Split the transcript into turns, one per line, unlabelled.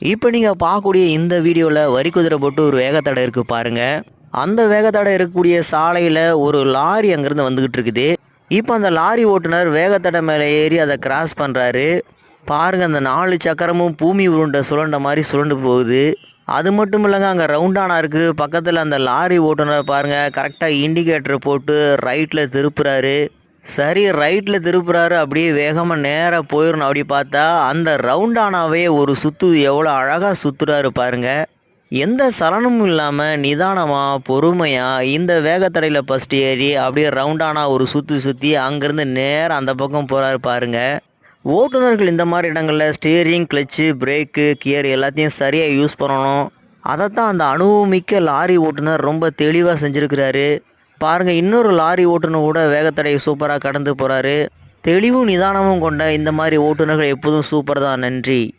இப்போ நீங்கள் பார்க்கக்கூடிய இந்த வீடியோவில் வரி குதிரை போட்டு ஒரு வேகத்தடை இருக்குது பாருங்கள் அந்த வேகத்தடை இருக்கக்கூடிய சாலையில் ஒரு லாரி அங்கேருந்து வந்துக்கிட்டு இருக்குது. இப்போ அந்த லாரி ஓட்டுநர் வேகத்தடை மேலே ஏறி அதை கிராஸ் பண்ணுறாரு பாருங்கள் அந்த நாலு சக்கரமும் பூமி உருண்டை சுழண்ட மாதிரி சுழண்டு போகுது. அது மட்டும் இல்லைங்க அங்கே ரவுண்டானா இருக்குது பக்கத்தில் அந்த லாரி ஓட்டுநர் பாருங்கள் கரெக்டாக இண்டிகேட்டர் போட்டு ரைட்டில் திருப்புறாரு. சரி ரைட்டில் திருப்புறாரு. அப்படியே வேகமாக நேராக போயிடணும் அப்படி பார்த்தா அந்த ரவுண்டானாவே ஒரு சுத்து எவ்வளோ அழகாக சுற்றுறாரு பாருங்க. எந்த சலனமும் இல்லாமல் நிதானமாக பொறுமையாக இந்த வேகத்தடையில் ஃபஸ்ட் ஏறி அப்படியே ரவுண்டானா ஒரு சுற்றி சுற்றி அங்கேருந்து நேராக அந்த பக்கம் போகிறாரு பாருங்க. ஓட்டுநர்கள் இந்த மாதிரி இடங்களில் ஸ்டியரிங் கிளச்சு பிரேக்கு கியர் எல்லாத்தையும் சரியாக யூஸ் பண்ணணும். அதைத்தான் அந்த அனுபவமிக்க லாரி ஓட்டுநர் ரொம்ப தெளிவாக செஞ்சுருக்கிறாரு. பாருங்க இன்னொரு லாரி ஓட்டுநர் கூட வேகத்தடையை சூப்பராக கடந்து போகிறாரு தெளிவும் நிதானமும் கொண்ட இந்த மாதிரி ஓட்டுநர்கள் எப்போதும் சூப்பர் தான். நன்றி.